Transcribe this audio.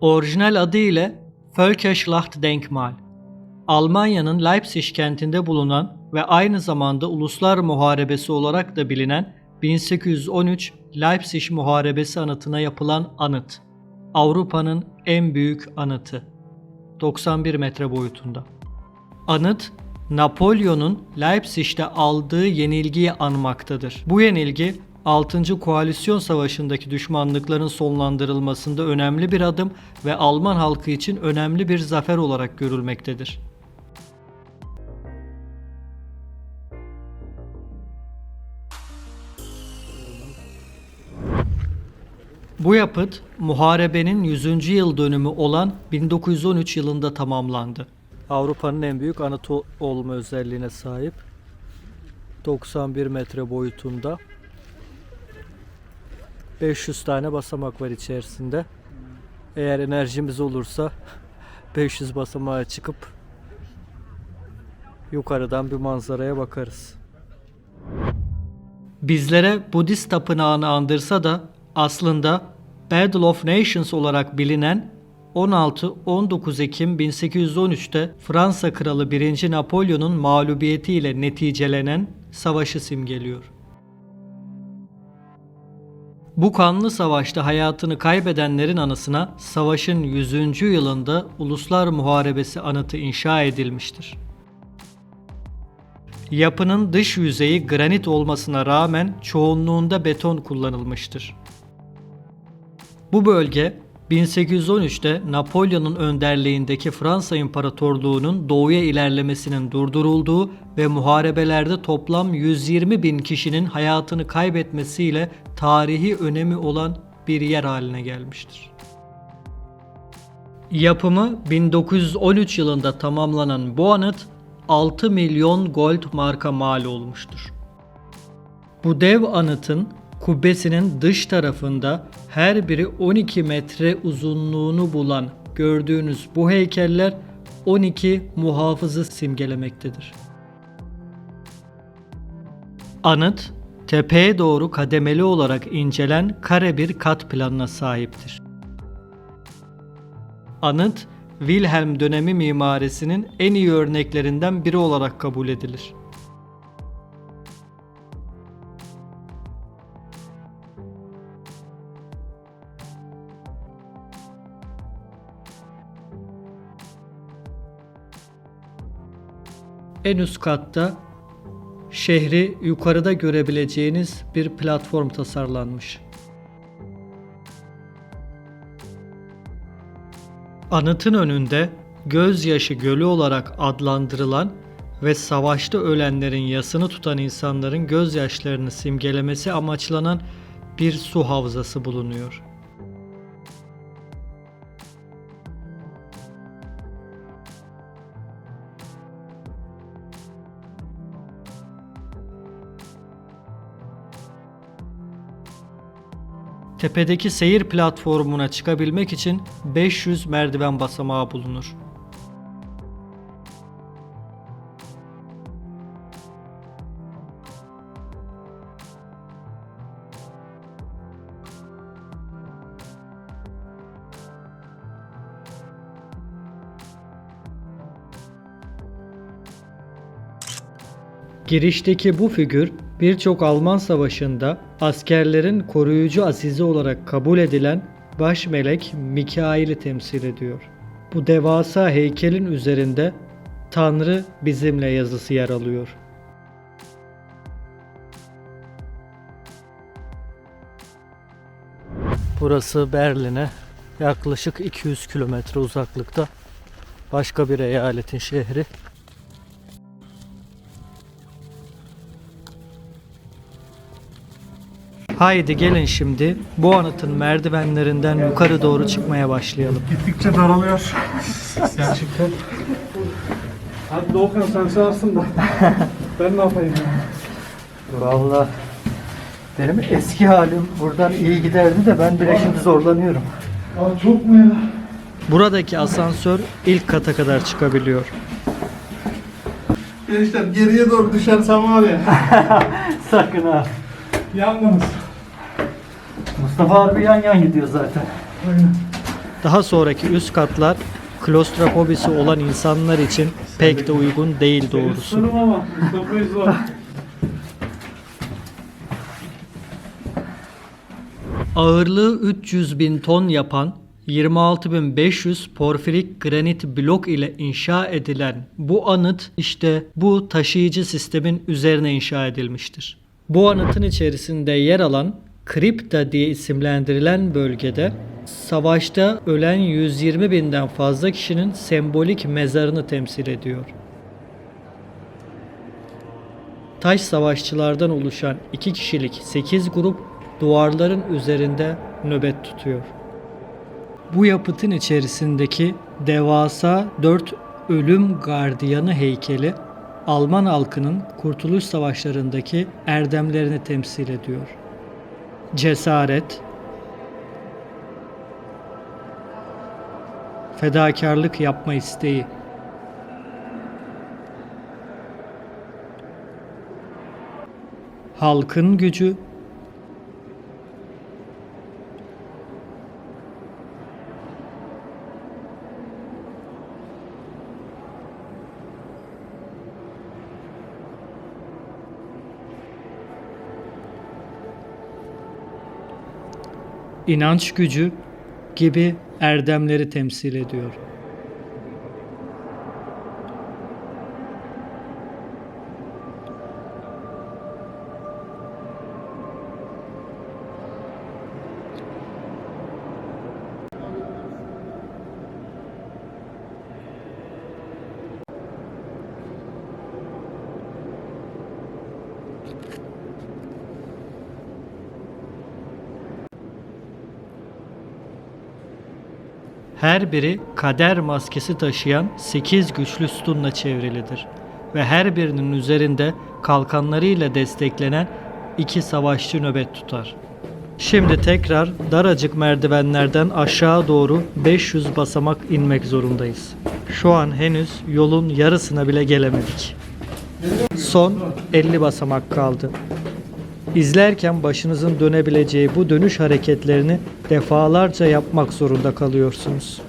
Orijinal adı ile Völkerschlachtdenkmal. Almanya'nın Leipzig kentinde bulunan ve aynı zamanda Uluslar Muharebesi olarak da bilinen 1813 Leipzig Muharebesi anıtına yapılan anıt. Avrupa'nın en büyük anıtı. 91 metre boyutunda. Anıt, Napolyon'un Leipzig'te aldığı yenilgiyi anmaktadır. Bu yenilgi 6. Koalisyon Savaşı'ndaki düşmanlıkların sonlandırılmasında önemli bir adım ve Alman halkı için önemli bir zafer olarak görülmektedir. Bu yapıt muharebenin 100. yıl dönümü olan 1913 yılında tamamlandı. Avrupa'nın en büyük anıtı olma özelliğine sahip. 91 metre boyutunda. 500 tane basamak var içerisinde. Eğer enerjimiz olursa 500 basamağa çıkıp yukarıdan bir manzaraya bakarız. Bizlere Budist tapınağını andırsa da aslında Battle of Nations olarak bilinen 16-19 Ekim 1813'te Fransa Kralı 1. Napolyon'un mağlubiyetiyle neticelenen savaşı simgeliyor. Bu kanlı savaşta hayatını kaybedenlerin anısına savaşın 100. yılında Uluslar Muharebesi anıtı inşa edilmiştir. Yapının dış yüzeyi granit olmasına rağmen çoğunluğunda beton kullanılmıştır. Bu bölge 1813'te Napolyon'un önderliğindeki Fransa İmparatorluğu'nun doğuya ilerlemesinin durdurulduğu ve muharebelerde toplam 120 bin kişinin hayatını kaybetmesiyle tarihi önemi olan bir yer haline gelmiştir. Yapımı 1913 yılında tamamlanan bu anıt 6 milyon gold marka mal olmuştur. Bu dev anıtın kubbesinin dış tarafında her biri 12 metre uzunluğunu bulan gördüğünüz bu heykeller 12 muhafızı simgelemektedir. Anıt, tepeye doğru kademeli olarak incelen kare bir kat planına sahiptir. Anıt, Wilhelm dönemi mimarisinin en iyi örneklerinden biri olarak kabul edilir. En üst katta şehri yukarıda görebileceğiniz bir platform tasarlanmış. Anıtın önünde gözyaşı gölü olarak adlandırılan ve savaşta ölenlerin yasını tutan insanların gözyaşlarını simgelemesi amaçlanan bir su havzası bulunuyor. Tepedeki seyir platformuna çıkabilmek için 500 merdiven basamağı bulunur. Girişteki bu figür birçok Alman savaşında askerlerin koruyucu azizi olarak kabul edilen baş melek Mikail'i temsil ediyor. Bu devasa heykelin üzerinde Tanrı bizimle yazısı yer alıyor. Burası Berlin'e yaklaşık 200 kilometre uzaklıkta başka bir eyaletin şehri. Haydi gelin şimdi bu anıtın merdivenlerinden yukarı doğru çıkmaya başlayalım. Gittikçe daralıyor. Gerçekten. Hadi Doğukan sen çağırsın da. ben ne yapayım ya? Vallahi benim eski halim buradan iyi giderdi de ben bile şimdi zorlanıyorum. Aa, çok mu ya? Buradaki asansör ilk kata kadar çıkabiliyor. Gençler geriye doğru düşersem var ya. Sakın ha. Yandınız. Mustafa abi yan yan gidiyor zaten. Daha sonraki üst katlar klostrofobisi olan insanlar için pek de uygun değil doğrusu. Ağırlığı 300 bin ton yapan 26.500 porfirik granit blok ile inşa edilen bu anıt işte bu taşıyıcı sistemin üzerine inşa edilmiştir. Bu anıtın içerisinde yer alan kripta diye isimlendirilen bölgede savaşta ölen 120 binden fazla kişinin sembolik mezarını temsil ediyor. Taş savaşçılardan oluşan iki kişilik 8 grup duvarların üzerinde nöbet tutuyor. Bu yapıtın içerisindeki devasa 4 ölüm gardiyanı heykeli Alman halkının kurtuluş savaşlarındaki erdemlerini temsil ediyor. Cesaret, fedakarlık yapma isteği, halkın gücü, inanç gücü gibi erdemleri temsil ediyor. Her biri kader maskesi taşıyan 8 güçlü sütunla çevrilidir ve her birinin üzerinde kalkanlarıyla desteklenen iki savaşçı nöbet tutar. Şimdi tekrar daracık merdivenlerden aşağı doğru 500 basamak inmek zorundayız. Şu an henüz yolun yarısına bile gelemedik. Son 50 basamak kaldı. İzlerken başınızın dönebileceği bu dönüş hareketlerini defalarca yapmak zorunda kalıyorsunuz.